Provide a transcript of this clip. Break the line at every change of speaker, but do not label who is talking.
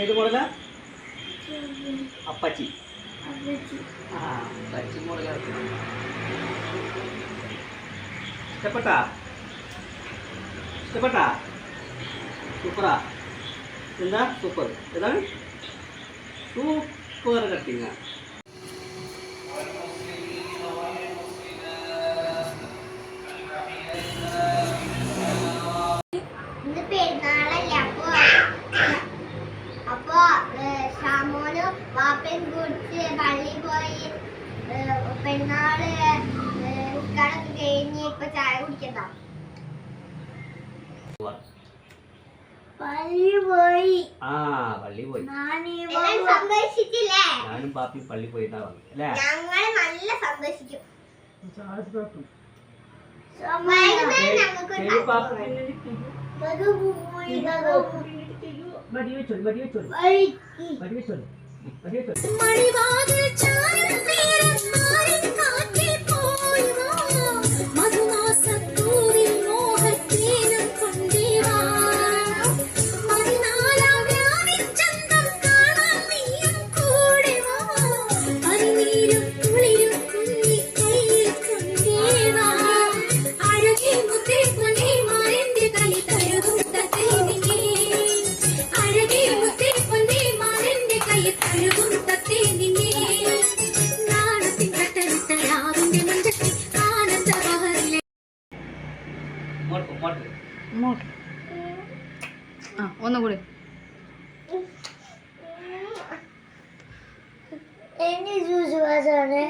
ഏത് മോഡലാ? അപ്പച്ചി. ആ അപ്പച്ചി മോഡലാ ഇഷ്ടപ്പെട്ടാ? ഇഷ്ടപ്പെട്ടാ? സൂപ്പറാ. എന്താ? സൂപ്പർ. ഏതാണ്? സൂപ്പർ കട്ടിങ്ങ.
വാപ്പയും കുടിച്ച് പള്ളിയിൽ പോയി പെണ്ണാൾ പെരുന്നാൾ നിൽക്കാനൊക്കെ കഴിഞ്ഞ് ഇപ്പൊ ചായ കുടിക്കണ്ട. പള്ളി പോയി.
ആ പള്ളി പോയി.
സന്തോഷിച്ചില്ലേ?
ഞാനും പാപ്പി പള്ളി പോയിട്ടാ വന്നു അല്ലേ?
ഞങ്ങൾ നല്ല സന്തോഷിക്കും. ഞങ്ങൾക്ക്
மடிவாக
ഇങ്ങോട്ട്. ആ ഒന്നുകൂടി
എന്നെ ജ്യൂസ് വാസാണ്